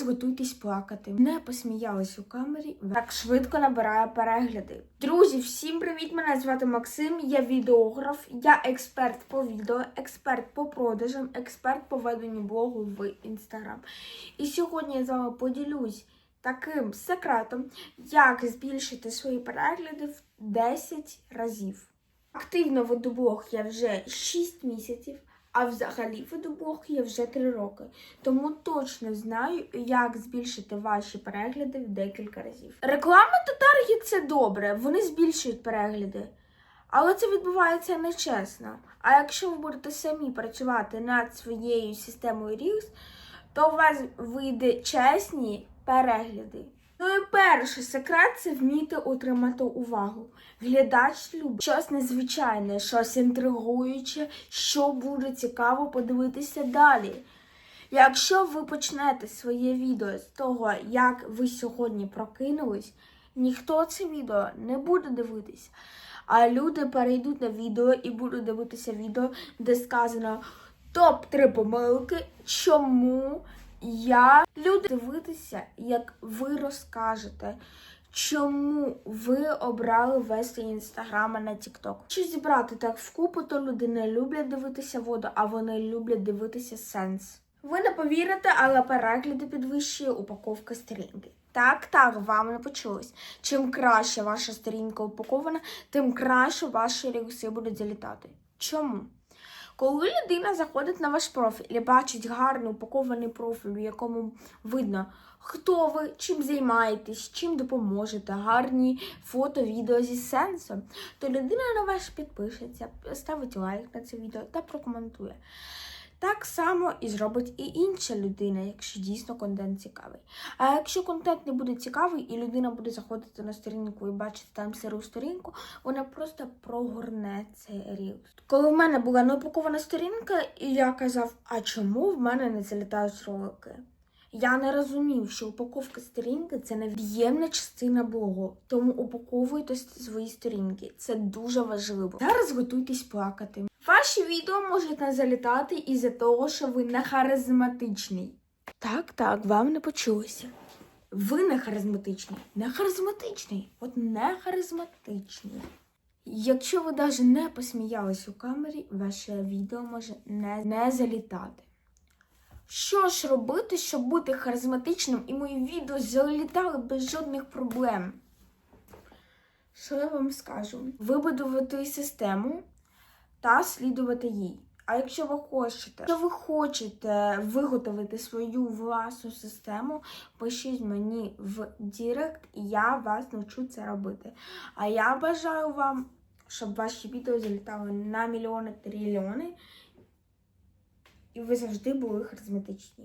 Зараз готуйтесь плакати. Не посміялись у камері. Так швидко набирає перегляди. Друзі, всім привіт! Мене звати Максим. Я відеограф, я експерт по відео, експерт по продажам, експерт по веденню блогу в інстаграм. І сьогодні я з вами поділюсь таким секретом, як збільшити свої перегляди в 10 разів. Активно веду блог я вже 6 місяців, а взагалі веду блог я вже 3 роки. Тому точно знаю, як збільшити ваші перегляди в декілька разів. Реклама та таргет це добре, вони збільшують перегляди. Але це відбувається нечесно. А якщо ви будете самі працювати над своєю системою Reels, то у вас вийде чесні перегляди. Ну і перший секрет це вміти отримати увагу. Глядач любить щось незвичайне, щось інтригуюче, що буде цікаво подивитися далі. Якщо ви почнете своє відео з того, як ви сьогодні прокинулись, ніхто це відео не буде дивитися. А люди перейдуть на відео і будуть дивитися відео, де сказано топ-3 помилки, чому я люди дивитися, як ви розкажете, чому ви обрали вести інстаграма на Тікток. Чи зібрати так вкупу, то люди не люблять дивитися воду, а вони люблять дивитися сенс. Ви не повірите, але перегляди підвищує упаковка сторінки. Так, так, вам не почулось. Чим краще ваша сторінка упакована, тим краще ваші рілси будуть залітати. Чому? Коли людина заходить на ваш профіль і бачить гарний упакований профіль, в якому видно, хто ви, чим займаєтесь, чим допоможете, гарні фото, відео зі сенсом, то людина на вас підпишеться, ставить лайк на це відео та прокоментує. Так само і зробить і інша людина, якщо дійсно контент цікавий. А якщо контент не буде цікавий, і людина буде заходити на сторінку і бачити там сиру сторінку, вона просто прогорне цей ріст. Коли в мене була неупакована сторінка, і я казав, а чому в мене не залітають ролики? Я не розумів, що упаковка сторінки це невід'ємна частина блогу, тому упаковуйте свої сторінки. Це дуже важливо. Зараз готуйтесь плакати. Ваші відео можуть не залітати із-за того, що ви не харизматичний. Так, так, вам не почулося. Ви не харизматичний. Не харизматичний. От не харизматичний. Якщо ви навіть не посміялись у камері, ваше відео може не, не залітати. Що ж робити, щоб бути харизматичним і мої відео залітали без жодних проблем? Що я вам скажу? Вибудувати систему та слідувати їй. А якщо ви хочете, якщо ви хочете виготовити свою власну систему, пишіть мені в Дірект, і я вас навчу це робити. А я бажаю вам, щоб ваші відео залітали на мільйони трильйони, і ви завжди були харизматичні.